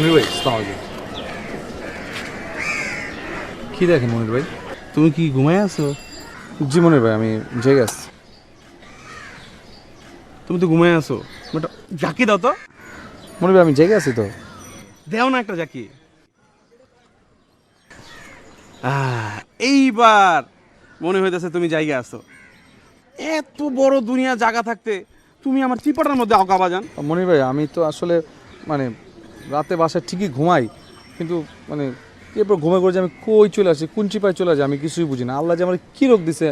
মনির ভাই সালাম আলাইকুম। কি দেখেন মনির ভাই? তুমি কি ঘুমায় আছো? জি মনির ভাই আমি জেগে আসছি তুমি তো ঘুমায় আছো। বেটা জাকি দাও তো। মনির ভাই আমি জেগে আছি তো। দেও না একটা জাকি এইবার মনে হইতেছে তুমি জায়গা আছো। এত বড় দুনিয়া জায়গা থাকতে তুমি আমার চিপাটার মধ্যে আঁকা বাজান। মনির ভাই আমি তো আসলে মানে রাতে বাসায় ঠিকই ঘুমাই, কিন্তু মানে এরপর ঘুমে করে যে আমি কই চলে আসি, কোন চিপায় চলে আসি, আমি কিছুই বুঝি না। আল্লাহ যে আমার কী রোগ দিছে?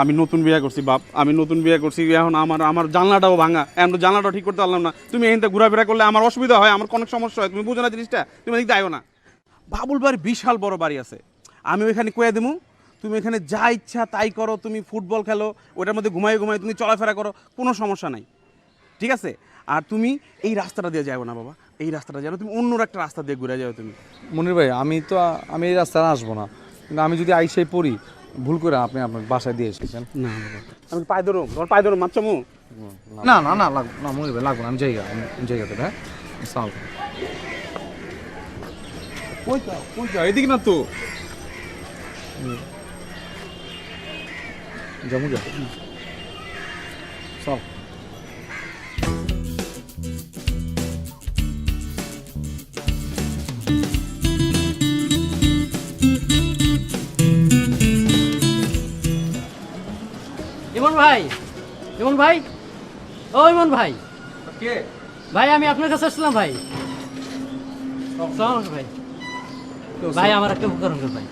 আমি নতুন বিয়ে করছি, বাপ। আমি নতুন বিয়ে করছি, এখন আমার আমার জানলাটাও ভাঙা। এখন তো জানলাটাও ঠিক করতে পারলাম না। তুমি এখান ঘোরাফেরা করলে আমার অসুবিধা হয়, আমার অনেক সমস্যা হয়। তুমি বুঝো না জিনিসটা? তুমি এদিক যাইও না। বাবুল বাড়ি বিশাল বড় বাড়ি আছে। আমি ওইখানে কয়ে দেবো তুমি এখানে যা ইচ্ছা তাই করো, তুমি ফুটবল খেলো ওটার মধ্যে ঘুমাই ঘুমাই তুমি চলাফেরা করো, কোনো সমস্যা নাই। ঠিক আছে? আর তুমি এই রাস্তাটা দিয়ে যাব না, বাবা। এই রাস্তাটা যাও তুমি অন্য একটা রাস্তা দিয়ে ঘুরে যাও তুমি। মনির ভাই আমি তো আমি এই রাস্তায় আসব না। কিন্তু আমি যদি আইসাই পড়ি ভুল করে আপনি আপনার বাসায় দিয়ে এসেছেন। না আমি পায়ে ধরো তোমার পায়ে ধরো মাচ্চামু না না না লাগবে না মনির ভাই লাগবে না। আমি জায়গা আমি জায়গা দেবে হ্যাঁ? কইটা এদিকে না তো। যাব যা চল ইমন ভাই? ও ইমন ভাই। কে? ভাই আমি আপনার কাছে আসলাম ভাই। ভাই। ভাই আমার একটা উপকার করুন ভাই।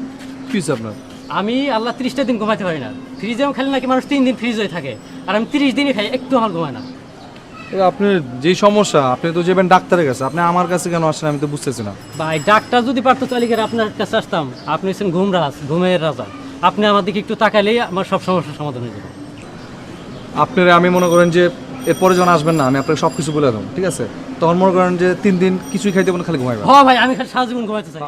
কি আপনার? আমি আল্লাহ তিরিশটা দিন ঘুমাতে পারি না। ফ্রিজে খালি নাকি মানুষ তিন দিন ফ্রিজ হয়ে থাকে। আর আমি তিরিশ দিনই খাই একটু আমার ঘুমায় না। এটা আপনার যেই সমস্যা আপনি তো যাবেন ডাক্তারের কাছে আপনি আমার কাছে কেন আসেন আমি তো বুঝতেছি না। ভাই ডাক্তার যদি পারতো তাহলে কি আপনার কাছে আসতাম? আপনি হচ্ছেন ঘুম রাজ ঘুমের রাজা। আপনি আমার দিকে একটু তাকালেই আমার সব সমস্যার সমাধান হয়ে যাবে। আপনার আমি মনে করেন যে এরপরে যখন আসবেন না আমি আপনাকে সব কিছু বলে দেবো ঠিক আছে? তখন মনে করেন যে তিন দিন কিছুই খাইতে পারেন খালি ঘুমাইবেন। হ্যাঁ ভাই আমি খালি সারা জীবন ঘুমাইতে চাই।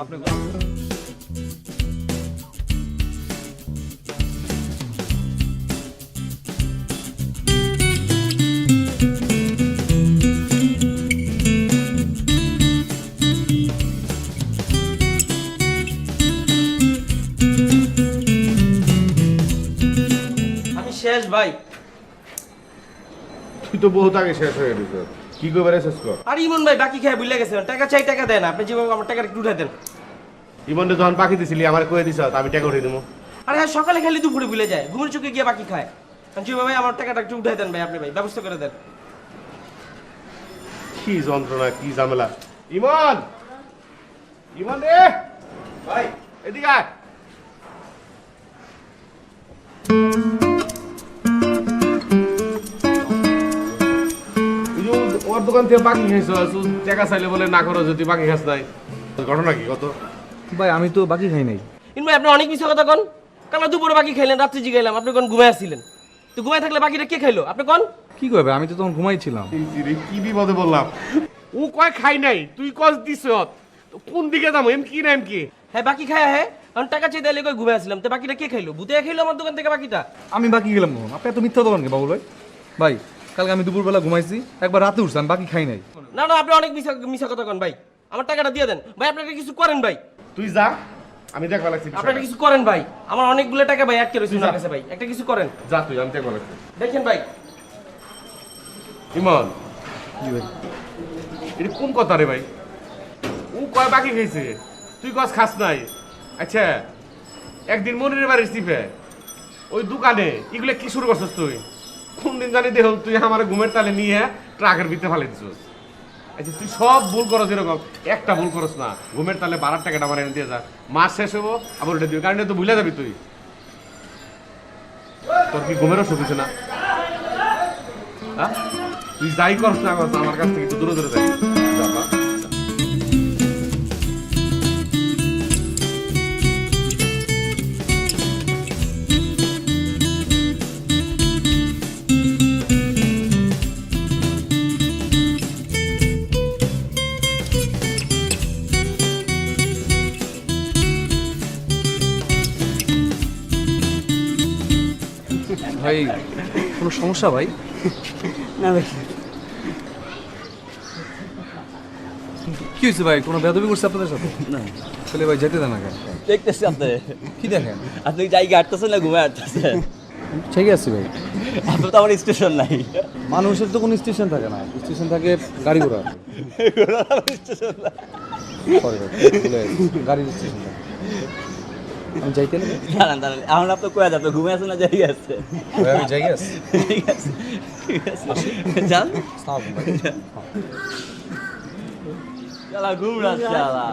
আমি শেষ ভাই। তুই তো বহুত আগে শেষ হয়ে গেছিস কি করবে শেষ কর? আর ইমন ভাই বাকি খেয়ে ভুলে গেছেন টাকা চাই টাকা দেন আপনি যেভাবে আমার টাকাটা একটু উঠাই দেন। ইমনটা যখন পাখি দিছিলি আমার কয়ে দিছ আমি টাকা উঠিয়ে দেবো আরে হ্যাঁ সকালে খালি দুপুরে ভুলে যায়। ঘুমের চোখে গিয়ে বাকি খায়। আর যেভাবে আমার টাকাটা একটু উঠাই দেন ভাই আপনি ভাই ব্যবস্থা করে দেন। কি যন্ত্রণা কি ঝামেলা। ইমন! ইমন রে! ভাই এদিকে আয়। ওর দোকান থেকে বাকি খাইছ টাকা চাইলে বলে না করো যদি বাকি খাস নাই ঘটনা কি কত? ভাই আমি তো বাকি খাই নাই। ইমন ভাই আপনি অনেক মিশা কথা কন। কাল দুপুরে বাকি খাইলেন রাত্রি জিগাইলাম আপনি কোন ঘুমাই আসছিলেন? তো ঘুমাই থাকলে বাকিটা কে খাইলো? আপনি কোন? কি করবে আমি তো তখন ঘুমাইছিলাম। এই রে, কি বিপদে বললাম ও কয় খাই নাই তুই কস দিছ তো কোন দিকে যাব এম কি না এম কি? হ্যাঁ বাকি খায় হ্যাঁ কারণ টাকা চাই তাইলে কই ঘুমাই আসছিলাম। তো বাকিটা কে খাইলো? ভূতে খাইলো আমার দোকান থেকে বাকিটা? আমি বাকি গেলাম আপনি এত মিথ্যা দোকান কে বাবুল ভাই? ভাই কালকে আমি দুপুরবেলা ঘুমাইছি একবার রাতে উঠছি আমি বাকি খাই নাই। না না আপনি অনেক মিশা মিশা কথা কন ভাই। আমার টাকাটা দিয়ে দেন। ভাই আপনি একটা কিছু করেন ভাই। তুই যা আমি দেখবা লাগছি আপনি একটা কিছু করেন ভাই। আমার অনেকগুলো টাকা ভাই আটকে রয়েছে ওনার কাছে ভাই। একটা কিছু করেন। যা তুই আমি দেখবা লাগছি। দেখেন ভাই। ইমন। এটা কোন কথা রে ভাই? ও কয় বাকি খাইছে? তুই কস খাস নাই। আচ্ছা একদিন মনিরের বাড়ির চিপে ওই দোকানে এগুলো কি শুরু করছিস তুই? কোন দিন জানি দেহ, তুই আমার ঘুমের তালে নিয়ে ট্রাকের ভিতরে ফালে দিছিস। আচ্ছা তুই সব ভুল করস এরকম। একটা ভুল করস না। ঘুমের তালে বারার টাকাটা আমার এনে দিয়ে যা। মাস শেষ হব, আবার ওটা দিবি। কারণ তো ভুলে যাবি তুই। তোর কি ঘুমের অসুখ হচ্ছে না? হ্যাঁ? তুই যাই করস না আমার কাছ থেকে দূরে দূরে যাই। ভাই কোনো সমস্যা ভাই? না ভাই। কি হয়েছে ভাই? কোনো বেদবি করছে আপনাদের সাথে? না। তাহলে ভাই যেতে দেন না কেন দেখতেছি আপনি। কি দেখেন? আপনি জায়গা হাঁটতেছেন না ঘুমে হাঁটতেছেন? ঠিক আছে ভাই। আপনার তো আমার স্টেশন নাই। মানুষের তো কোনো স্টেশন থাকে না। স্টেশন থাকে গাড়ি ঘোড়া। স্টেশন গেছি। গাড়ির স্টেশন থাকে। যাইতে না দাঁড়ান দাঁড়ান। এখন আপনি কয়ে যাবে ঘুমে আছেন না জায়গা আছে? আমি যাই আছি। ঠিক আছে। ঠিক আছে যান। আসসালামু চালা ঘুম রাত চালা